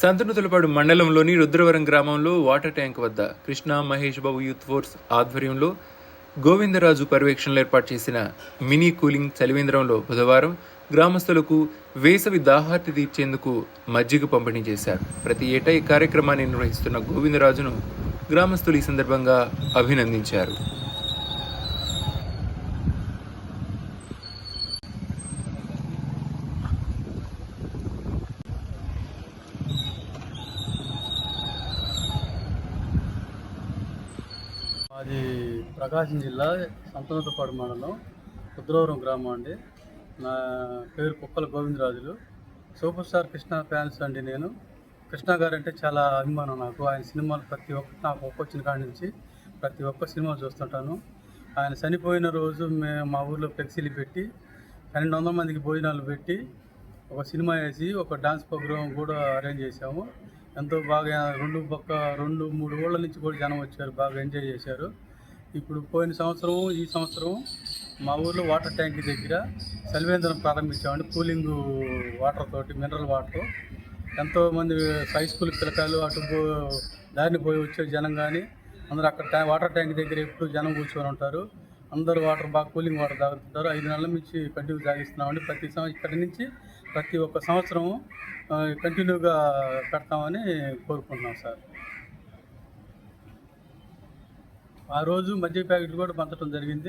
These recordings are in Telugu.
సంతనుతులపాడు మండలంలోని రుద్రవరం గ్రామంలో వాటర్ ట్యాంక్ వద్ద కృష్ణా మహేష్ బాబు యూత్ ఫోర్స్ ఆధ్వర్యంలో గోవిందరాజు పర్యవేక్షణలో ఏర్పాటు చేసిన మినీ కూలింగ్ చలివేంద్రంలో బుధవారం గ్రామస్తులకు వేసవి దాహార్తి తీర్చేందుకు మజ్జిగ పంపిణీ చేశారు. ప్రతి ఏటా ఈ కార్యక్రమాన్ని నిర్వహిస్తున్న గోవిందరాజును గ్రామస్తులు ఈ సందర్భంగా అభినందించారు. అది ప్రకాశం జిల్లా సంతనతపాడు మండలం రుద్రవరం గ్రామం అండి. నా పేరు Kukkala Govindarajulu. Super star Krishna fans అండి నేను. కృష్ణ గారు అంటే చాలా అభిమానం నాకు. ఆయన సినిమాలు ప్రతి ఒక్కటి నాకు ఒక్కొచ్చిన కాడి నుంచి ప్రతి ఒక్క సినిమా చూస్తుంటాను. ఆయన చనిపోయిన రోజు మేము మా ఊర్లో ఫ్లెక్సీలు పెట్టి పన్నెండు వందల మందికి భోజనాలు పెట్టి ఒక సినిమా వేసి ఒక డాన్స్ ప్రోగ్రామ్ కూడా అరేంజ్ చేశాము. ఎంతో బాగా రెండు పక్క రెండు మూడు ఊళ్ళ నుంచి కూడా జనం వచ్చారు బాగా ఎంజాయ్ చేశారు. ఇప్పుడు పోయిన సంవత్సరం ఈ సంవత్సరం మా ఊర్లో వాటర్ ట్యాంక్ దగ్గర సెల్వేంద్రం ప్రారంభించామండి. కూలింగ్ వాటర్ తోటి మినరల్ వాటర్. ఎంతోమంది హై స్కూల్ పిల్లకాయలు అటు పో- దారిని పోయి వచ్చే జనం కానీ అందరూ అక్కడ ట్యా వాటర్ ట్యాంక్ దగ్గర ఎప్పుడు జనం కూర్చొని ఉంటారు. అందరూ వాటర్ బాగా కూలింగ్ వాటర్ తాగుతుంటారు. ఐదు నెలల నుంచి కంటిన్యూ తాగిస్తున్నామండి ప్రతి సంవత్సరం ఇక్కడి నుంచి ప్రతి ఒక్క సంవత్సరం కంటిన్యూగా పెడతామని కోరుకుంటున్నాం సార్. ఆ రోజు మజ్జిగ ప్యాకెట్లు కూడా పంచడం జరిగింది.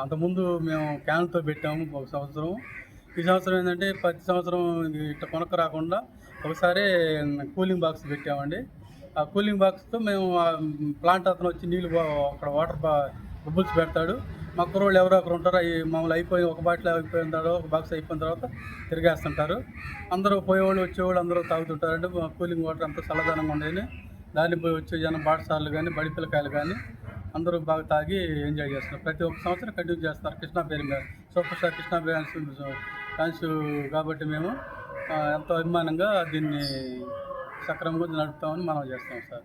అంతకుముందు మేము క్యాన్తో పెట్టాము ఒక సంవత్సరం ఈ సంవత్సరం ఏంటంటే ప్రతి సంవత్సరం ఇట్లా కొనక రాకుండా ఒకసారి కూలింగ్ బాక్స్ పెట్టామండి. ఆ కూలింగ్ బాక్స్తో మేము ప్లాంట్ అతను వచ్చి నీళ్ళు బా- అక్కడ వాటర్ బుక్స్ పెడతాడు. మా కుర్రోళ్ళు ఎవరో ఒకరు ఉంటారో. అవి మామూలు అయిపోయి ఒక బాటిల్ అయిపోయిన తర్వాత ఒక బాక్స్ అయిపోయిన తర్వాత తిరిగేస్తుంటారు. అందరూ పోయేవాళ్ళు వచ్చేవాళ్ళు అందరూ తాగుతుంటారంటే కూలింగ్ వాటర్ అంతా చల్లదనంగా ఉండేది. దాన్ని పోయి వచ్చే జనం బాటసార్లు కానీ బడి పిల్లకాయలు కానీ అందరూ బాగా తాగి ఎంజాయ్ చేస్తున్నారు. ప్రతి ఒక్క సంవత్సరం కంటిన్యూ చేస్తున్నారు. కృష్ణా పేరు మీద super star Krishna fans fans కాబట్టి మేము ఎంతో అభిమానంగా దీన్ని సక్రమంగా నడుపుతామని మనం చేస్తాం సార్.